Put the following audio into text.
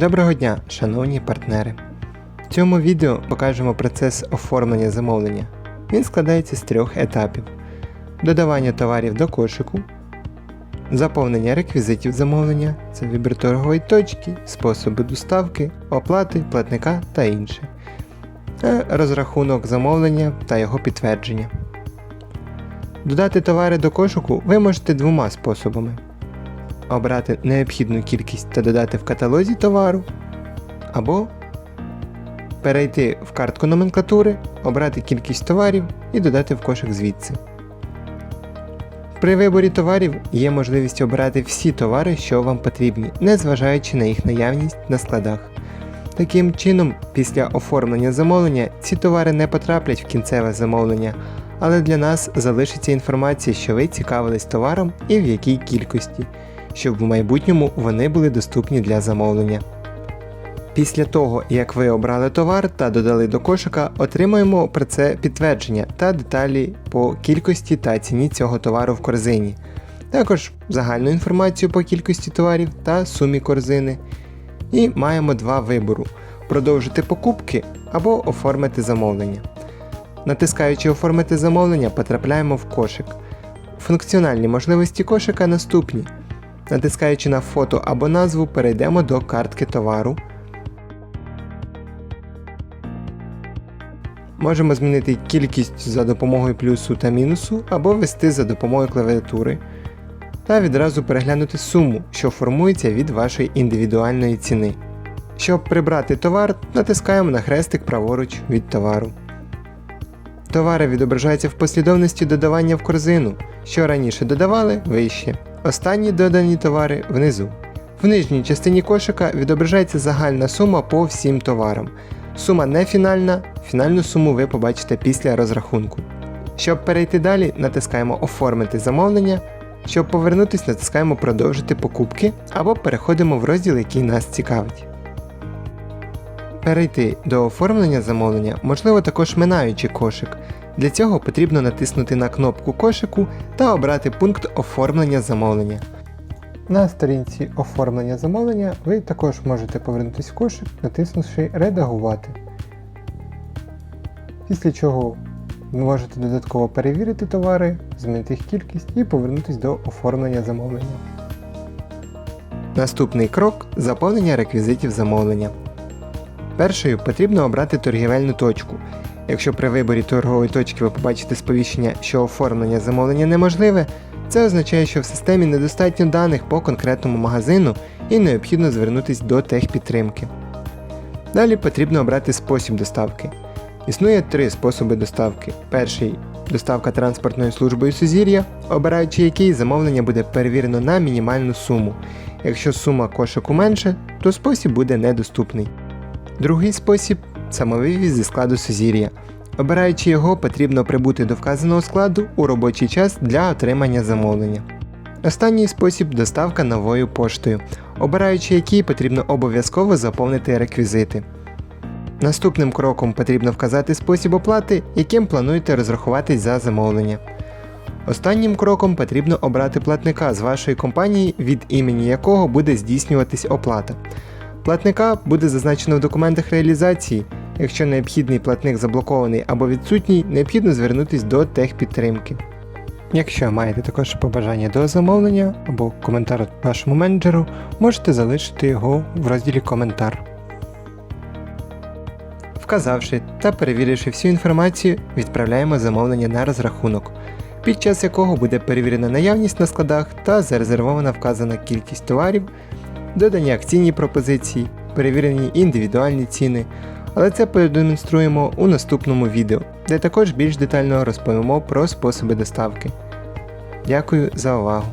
Доброго дня, шановні партнери! В цьому відео покажемо процес оформлення замовлення. Він складається з трьох етапів: додавання товарів до кошику, заповнення реквізитів замовлення, це вибір торгової точки, способи доставки, оплати, платника та інше, розрахунок замовлення та його підтвердження. Додати товари до кошику ви можете двома способами обрати необхідну кількість та додати в каталозі товару, або перейти в картку номенклатури, обрати кількість товарів і додати в кошик звідси. При виборі товарів є можливість обрати всі товари, що вам потрібні, незважаючи на їх наявність на складах. Таким чином, після оформлення замовлення ці товари не потраплять в кінцеве замовлення, але для нас залишиться інформація, що ви цікавились товаром і в якій кількості щоб в майбутньому вони були доступні для замовлення. Після того, як ви обрали товар та додали до кошика, отримуємо про це підтвердження та деталі по кількості та ціні цього товару в корзині. Також загальну інформацію по кількості товарів та сумі корзини. І маємо два вибору: продовжити покупки або оформити замовлення. Натискаючи Оформити замовлення, потрапляємо в кошик. Функціональні можливості кошика наступні. Натискаючи на фото або назву, перейдемо до картки товару. Можемо змінити кількість за допомогою плюсу та мінусу, або ввести за допомогою клавіатури. Та відразу переглянути суму, що формується від вашої індивідуальної ціни. Щоб прибрати товар, натискаємо на хрестик праворуч від товару. Товари відображаються в послідовності додавання в корзину. Що раніше додавали вище. Останні додані товари внизу. В нижній частині кошика відображається загальна сума по всім товарам. Сума не фінальна, фінальну суму ви побачите після розрахунку. Щоб перейти далі, натискаємо Оформити замовлення. Щоб повернутися, натискаємо Продовжити покупки або переходимо в розділ, який нас цікавить. Перейти до оформлення замовлення можливо також минаючи кошик. Для цього потрібно натиснути на кнопку кошику та обрати пункт оформлення замовлення. На сторінці оформлення замовлення ви також можете повернутися в кошик, натиснувши Редагувати. Після чого можете додатково перевірити товари, змінити їх кількість і повернутися до оформлення замовлення. Наступний крок заповнення реквізитів замовлення. Першою потрібно обрати торгівельну точку. Якщо при виборі торгової точки ви побачите сповіщення, що оформлення замовлення неможливе, це означає, що в системі недостатньо даних по конкретному магазину і необхідно звернутися до техпідтримки. Далі потрібно обрати спосіб доставки. Існує три способи доставки. Перший доставка транспортною службою Сузір'я, обираючи який замовлення буде перевірено на мінімальну суму. Якщо сума кошику менше, то спосіб буде недоступний. Другий спосіб самовивіз зі складу Сузір'я. Обираючи його, потрібно прибути до вказаного складу у робочий час для отримання замовлення. Останній спосіб доставка новою поштою, обираючи який потрібно обов'язково заповнити реквізити. Наступним кроком потрібно вказати спосіб оплати, яким плануєте розрахуватись за замовлення. Останнім кроком потрібно обрати платника з вашої компанії, від імені якого буде здійснюватись оплата. Платника буде зазначено в документах реалізації. Якщо необхідний платник заблокований або відсутній, необхідно звернутися до техпідтримки. Якщо маєте також побажання до замовлення або коментар вашому менеджеру, можете залишити його в розділі Коментар. Вказавши та перевіривши всю інформацію, відправляємо замовлення на розрахунок, під час якого буде перевірена наявність на складах та зарезервована вказана кількість товарів, додані акційні пропозиції, перевірені індивідуальні ціни, але це продемонструємо у наступному відео, де також більш детально розповімо про способи доставки. Дякую за увагу!